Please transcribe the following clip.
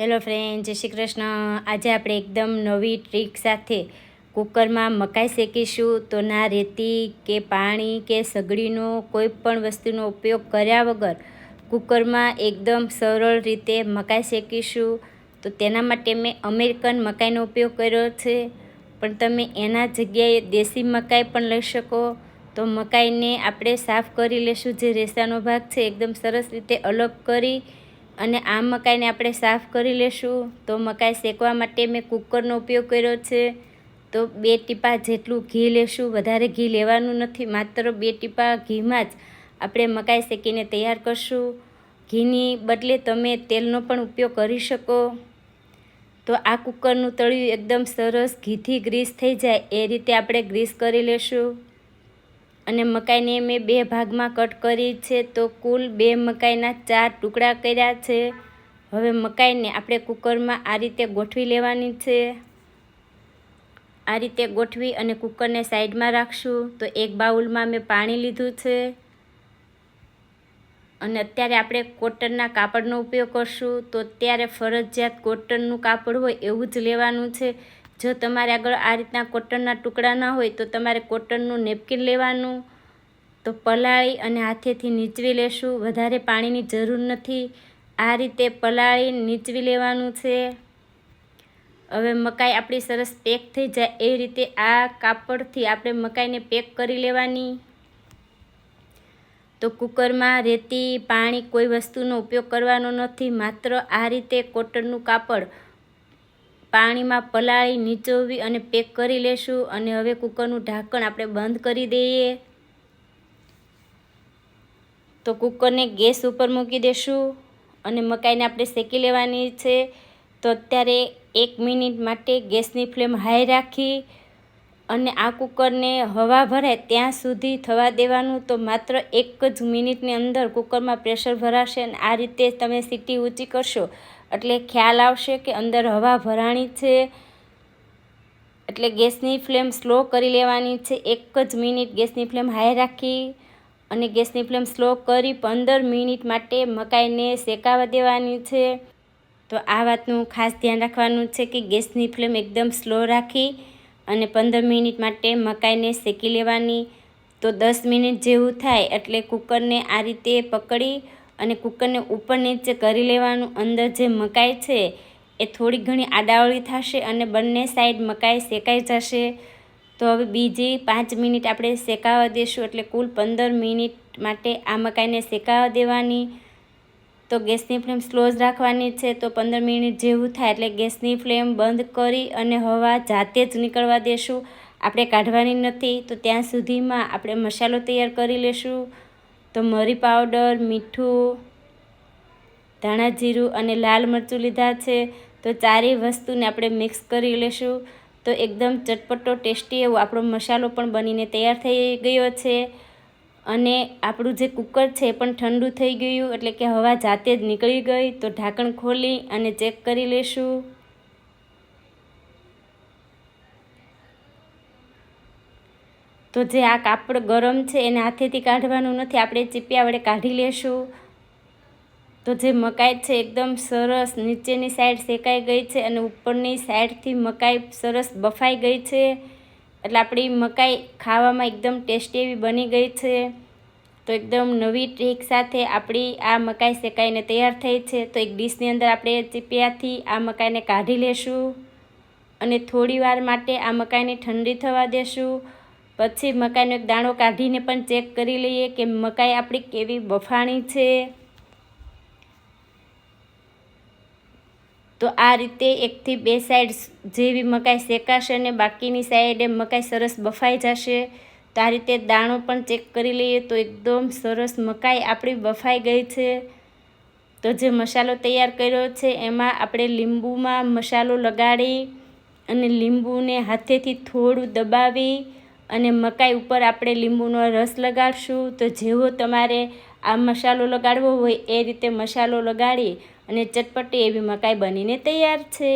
Hello friend, જય શ્રી કૃષ્ણ. આજે આપણે એકદમ નવી ટ્રીક સાથે કુકરમાં મકાઈ શેકીશું. તો ના રેતી કે પાણી કે સગડીનો કોઈ પણ વસ્તુનો ઉપયોગ કર્યા વગર કુકરમાં એકદમ સરળ રીતે મકાઈ શેકીશું. તો તેના માટે મેં અમેરિકન મકાઈનો ઉપયોગ કર્યો છે. પણ તમે એના જગ્યાએ દેશી મકાઈ પણ લઈ શકો. તો મકાઈને આપણે સાફ કરી લેશું. જે રેસાનો ભાગ છે, એકદમ સરસ રીતે અલગ કરી અને આ મકાઈને આપણે સાફ કરી લેશું. તો મકાઈ શેકવા માટે મેં કુકરનો ઉપયોગ કર્યો છે. તો બે ટીપા જેટલું ઘી લેશું. વધારે ઘી લેવાનું નથી. માત્ર બે ટીપા ઘીમાં જ આપણે મકાઈ શેકીને તૈયાર કરશું. ઘીની બદલે તમે તેલનો પણ ઉપયોગ કરી શકો. તો આ કુકરનું તળિયું એકદમ સરસ ઘીથી ગ્રીસ થઈ જાય. એ રીતે આપણે ગ્રીસ કરી લેશું. અને મકાઈને મેં બે ભાગમાં કટ કરી છે તો કુલ બે મકાઈના ચાર ટુકડા કર્યા છે. હવે મકાઈને આપણે કુકરમાં આ રીતે ગોઠવી લેવાની છે. આ રીતે ગોઠવી અને કુકરને સાઈડમાં રાખશું. તો એક બાઉલમાં મેં પાણી લીધું છે. અને અત્યારે આપણે કોટનના કાપડનો ઉપયોગ કરશું. તો અત્યારે ફરજિયાત કોટનનું કાપડ હોય એવું જ લેવાનું છે. જો તમારે આગળ આ રીતના કોટનના ટુકડા ના હોય તો તમારે કોટનનું નેપકિન લેવાનું, તો પલાળી અને હાથેથી નીચવી લેશું. વધારે પાણીની જરૂર નથી. આ રીતે પલાળી, નીચવી લેવાનું છે. હવે મકાઈ આપણી સરસ પેક થઈ જાય. એ રીતે આ કાપડથી આપણે મકાઈને પેક કરી લેવાની. તો કુકરમાં રેતી, પાણી કોઈ વસ્તુનો ઉપયોગ કરવાનો નથી. માત્ર આ રીતે કોટનનું કાપડ પાણીમાં પલાળી, નીચોવી અને પેક કરી લેશું અને હવે કુકરનું ઢાંકણ આપણે બંધ કરી દઈએ. તો કુકરને ગેસ ઉપર મૂકી દેશું અને મકાઈને આપણે શેકી લેવાની છે. તો અત્યારે એક મિનિટ માટે ગેસની ફ્લેમ હાઈ રાખી અને આ કુકરને હવા ભરાય ત્યાં સુધી થવા દેવાનું. તો માત્ર એક જ મિનિટની અંદર કુકરમાં પ્રેશર ભરાશે અને આ રીતે તમે સીટી ઊંચી કરશો એટલે ખ્યાલ આવશે કે અંદર હવા ભરાણી છે. એટલે ગેસની ફ્લેમ સ્લો કરી લેવાની છે. એક જ મિનિટ ગેસની ફ્લેમ હાઈ રાખી અને ગેસની ફ્લેમ સ્લો કરી પંદર મિનિટ માટે મકાઈને શેકાવા દેવાની છે. તો આ વાતનું ખાસ ધ્યાન રાખવાનું છે કે ગેસની ફ્લેમ એકદમ સ્લો રાખી અને પંદર મિનિટ માટે મકાઈને શેકી લેવાની. તો દસ મિનિટ જેવું થાય એટલે કુકરને આ રીતે પકડી અને કુકરને ઉપર નીચે કરી લેવાનું, અંદર જે મકાઈ છે, એ થોડી ઘણી આડાવળી થશે અને બંને સાઈડ મકાઈ શેકાઈ જશે. તો હવે બીજી પાંચ મિનિટ આપણે શેકાવા દઈશું એટલે કુલ પંદર મિનિટ માટે આ મકાઈને શેકાવા દેવાની. તો ગેસની ફ્લેમ સ્લો જ રાખવાની છે, તો પંદર મિનિટ જેવું થાય એટલે ગેસની ફ્લેમ બંધ કરી અને હવા જાતે જ નીકળવા દેશું. આપણે કાઢવાની નથી, તો ત્યાં સુધીમાં આપણે મસાલો તૈયાર કરી લેશું. તો મરી પાવડર, મીઠું, ધાણા જીરું અને લાલ મરચું લીધા છે. તો ચારેય વસ્તુને આપણે મિક્સ કરી લેશું. તો એકદમ ચટપટો ટેસ્ટી એવો આપણો મસાલો પણ બનીને તૈયાર થઈ ગયો છે. અને આપણું જે કુકર છે પણ ઠંડુ થઈ ગયું, એટલે કે હવા જાતે જ નીકળી ગઈ. તો ઢાંકણ ખોલી અને ચેક કરી લેશું. તો જે આ કાપડ ગરમ છે એને હાથેથી કાઢવાનું નથી, આપણે ચીપિયા વડે કાઢી લેશું. તો જે મકાઈ છે એકદમ સરસ, નીચેની સાઈડ શેકાઈ ગઈ છે અને ઉપરની સાઈડથી મકાઈ સરસ બફાઈ ગઈ છે. એટલે આપણી મકાઈ ખાવામાં એકદમ ટેસ્ટી એવી બની ગઈ છે. તો એકદમ નવી ટ્રીક સાથે આપણી આ મકાઈ શેકાઈને તૈયાર થઈ છે. તો એક ડીશની અંદર આપણે ચીપિયાથી આ મકાઈને કાઢી લેશું અને થોડી માટે આ મકાઈને ઠંડી થવા દેશું. પછી મકાઈનો એક દાણો કાઢીને પણ ચેક કરી લઈએ કે મકાઈ આપણી કેવી બફાણી છે. તો આ રીતે એકથી બે સાઈડ જેવી મકાઈ શેકાશે અને બાકીની સાઈડે મકાઈ સરસ બફાઈ જશે. તો આ રીતે દાણો પણ ચેક કરી લઈએ તો એકદમ સરસ મકાઈ આપણી બફાઈ ગઈ છે. તો જે મસાલો તૈયાર કર્યો છે એમાં આપણે લીંબુમાં મસાલો લગાડી અને લીંબુને હાથેથી થોડું દબાવી અને મકાઈ ઉપર આપણે લીંબુનો રસ લગાડશું. તો જેવો તમારે આ મસાલો લગાડવો હોય એ રીતે મસાલો લગાડી અને ચટપટી એવી મકાઈ બનીને તૈયાર છે.